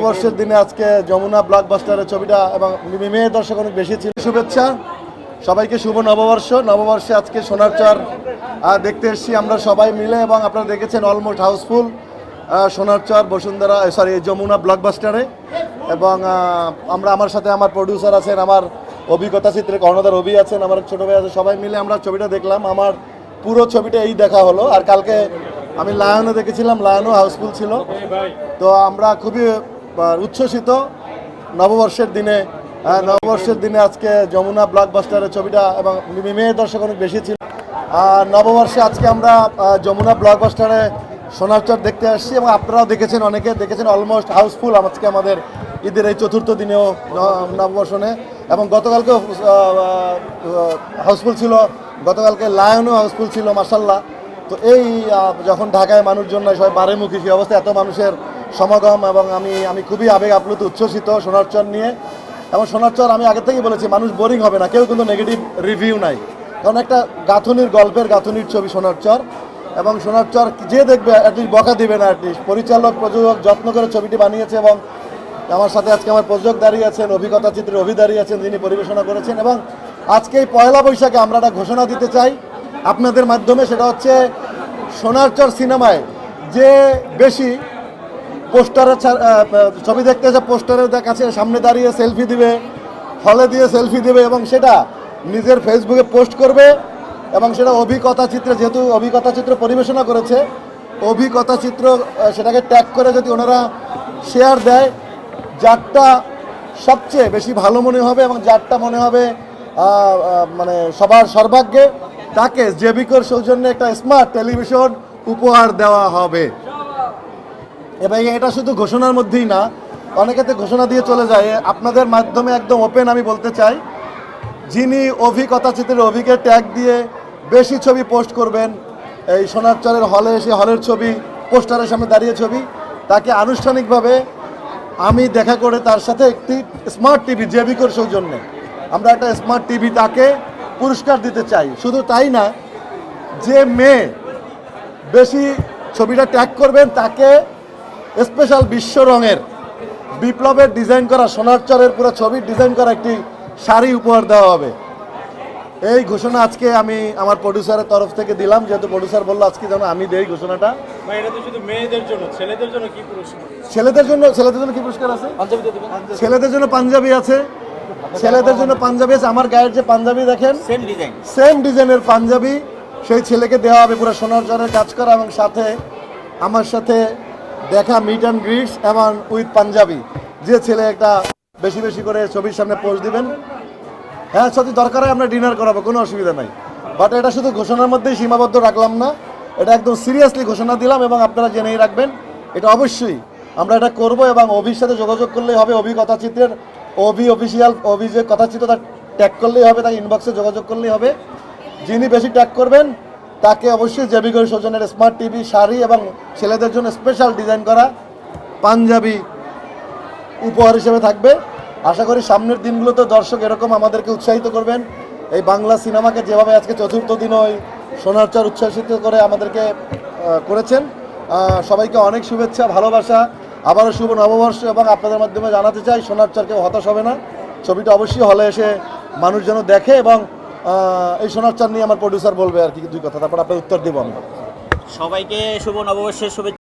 নববর্ষের দিনে আজকে যমুনা ব্লকবাস্টারের ছবিটা এবং মেয়ে দর্শক অনেক বেশি ছিল। শুভেচ্ছা। সবাইকে শুভ নববর্ষ। নববর্ষে আজকে সোনার চর। দেখতে এসেছি আমরা সবাই মিলে এবং আপনারা দেখেছেন almost housefull Sonar Char Bashundhara sorry Jamuna ব্লকবাস্টারে এবং আমরা আমার সাথে আমার প্রডিউসার আছেন, আমার অভিজ্ঞতা চিত্রে কর্ণধার অভি আছেন, আমার ছোট ভাই আছে, সবাই মিলে আমরা ছবিটা দেখলাম। আমার পুরো ছবিটা এই দেখা হলো। আর কালকে আমি লায়নও দেখেছিলাম, লায়নও হাউসফুল ছিল। তো আমরা খুবই উচ্ছ্বসিত নববর্ষের দিনে আহ, নববর্ষের দিনে আজকে যমুনা ব্লকবাস্টারের ছবিটা এবং মেয়ে দর্শক অনেক বেশি ছিল। আর নববর্ষে আজকে আমরা যমুনা ব্লকবাস্টারে সোনার চর দেখতে আসছি এবং আপনারাও দেখেছেন অনেকে দেখেছেন অলমোস্ট হাউসফুল আজকে আমাদের ঈদের এই চতুর্থ দিনেও নববর্ষণে। এবং গতকালকেও হাউসফুল ছিল গতকালকে লায়নও হাউসফুল ছিল মাসাল্লাহ তো এই যখন ঢাকায় মানুষজন সবাই বারেমুখী সেই অবস্থায় এত মানুষের সমাগম এবং আমি আমি খুবই আবেগ আপ্লুত, উচ্ছ্বসিত সোনারচর নিয়ে। এবং সোনারচর আমি আগে থেকেই বলেছি, মানুষ বোরিং হবে না, কেউ কিন্তু নেগেটিভ রিভিউ নাই। কারণ একটা গাঁথনির গল্পের গাঁথনির ছবি সোনারচর এবং সোনারচর যে দেখবে অ্যাটলিস্ট বকা দিবে না অ্যাটলিস্ট পরিচালক, প্রযোজক যত্ন করে ছবিটি বানিয়েছে এবং আমার সাথে আজকে আমার প্রযোজক দাঁড়িয়ে আছেন, অভিজ্ঞতা চিত্রের অভি দাঁড়িয়ে আছেন, যিনি পরিবেশনা করেছেন। এবং আজকে এই পয়লা বৈশাখে আমরা একটা ঘোষণা দিতে চাই। আপনাদের মাধ্যমে সেটা হচ্ছে সোনারচর সিনেমায় যে বেশি আহ, ছবি দেখতে এসে পোস্টারের কাছে সামনে দাঁড়িয়ে সেলফি দিবে হলে দিয়ে সেলফি দিবে এবং সেটা নিজের ফেসবুকে পোস্ট করবে এবং সেটা অভিকথা চিত্রে যেহেতু অভিকথা চিত্র পরিবেশনা করেছে অভিকথা চিত্র সেটাকে ট্যাগ করে যদি ওনারা শেয়ার দেয় যারটা সবচেয়ে বেশি ভালো মনে হবে এবং যারটা মনে হবে মানে সবার সর্বাগ্যে তাকে জেবিকর সৌজন্যে একটা স্মার্ট টেলিভিশন উপহার দেওয়া হবে। এবং এটা শুধু ঘোষণার মধ্যেই না অনেকেতে ঘোষণা দিয়ে চলে যায় আপনাদের মাধ্যমে একদম ওপেন আমি বলতে চাই, যিনি অভিকথা চিত্রের অভিকে ট্যাগ দিয়ে বেশি ছবি পোস্ট করবেন, এই সোনারচরের হলে এসে হলের ছবি পোস্টারের সামনে দাঁড়িয়ে ছবি, তাকে আনুষ্ঠানিকভাবে আমি দেখা করে তার সাথে একটি স্মার্ট টিভি জেবিকর সৌজন্যে আমরা একটা স্মার্ট টিভি তাকে পুরস্কার দিতে চাই। শুধু তাই না, যে মেয়ে বেশি ছবিটা ট্যাগ করবেন, তাকে স্পেশাল বিশ্ব রঙের বিপ্লবের ডিজাইন করা সোনার চরের পুরো ছবির ডিজাইন করা একটি শাড়ি উপহার দেওয়া হবে। এই ঘোষণা আজকে আমি আমার প্রডিউসারের তরফ থেকে দিলাম যেহেতু প্রডিউসার বলল আজকে যেন আমি দেই ঘোষণাটা। ছেলেদের জন্য ছেলেদের জন্য ছেলেদের জন্য কি পুরস্কার আছে? ছেলেদের জন্য পাঞ্জাবি আছে। ছেলেদের জন্য পাঞ্জাবি আছে। আমার গায়ের যে পাঞ্জাবি দেখেন সেম ডিজাইন সেম ডিজাইনের পাঞ্জাবি। সেই ছেলেকে দেওয়া হবে পুরো সোনার চরের কাজ করা এবং সাথে আমার সাথে দেখা মিট অ্যান্ড গ্রিটস এবং উইথ পাঞ্জাবি যে ছেলে একটা বেশি বেশি করে ছবির সামনে পোস্ট দিবেন। হ্যাঁ সত্যি দরকার হয় আমরা ডিনার করাবো, কোনো অসুবিধা নাই। বাট এটা শুধু ঘোষণার মধ্যেই সীমাবদ্ধ রাখলাম না। এটা একদম সিরিয়াসলি ঘোষণা দিলাম এবং আপনারা জেনেই রাখবেন, এটা অবশ্যই আমরা এটা করব এবং অভির সাথে যোগাযোগ করলেই হবে, অভি কথাচিত্রের, অভি অফিসিয়াল অভি যে কথাচিত্র তার ট্যাগ করলেই হবে, তার ইনবক্সে যোগাযোগ করলেই হবে। যিনি বেশি ট্যাগ করবেন তাকে অবশ্যই জেবিগর সৌজনের স্মার্ট টিভি, শাড়ি এবং ছেলেদের জন্য স্পেশাল ডিজাইন করা পাঞ্জাবি উপহার হিসেবে থাকবে। আশা করি সামনের দিনগুলোতে দর্শক এরকম আমাদেরকে উৎসাহিত করবেন। এই বাংলা সিনেমাকে যেভাবে আজকে চতুর্থ দিন ওই সোনার চর উচ্ছ্বাসিত করে আমাদেরকে করেছেন সবাইকে অনেক শুভেচ্ছা, ভালোবাসা। আবারও শুভ নববর্ষ এবং আপনাদের মাধ্যমে জানাতে চাই, সোনার চর কেউ হতাশ হবে না। ছবিটা অবশ্যই হলে এসে মানুষ যেন দেখে এবং এই সোনার চান নিয়ে আমার প্রডিউসার বলবে আর কি দুই কথা তারপর আপনার উত্তর দেবো আমি। সবাইকে শুভ নববর্ষের শুভেচ্ছা।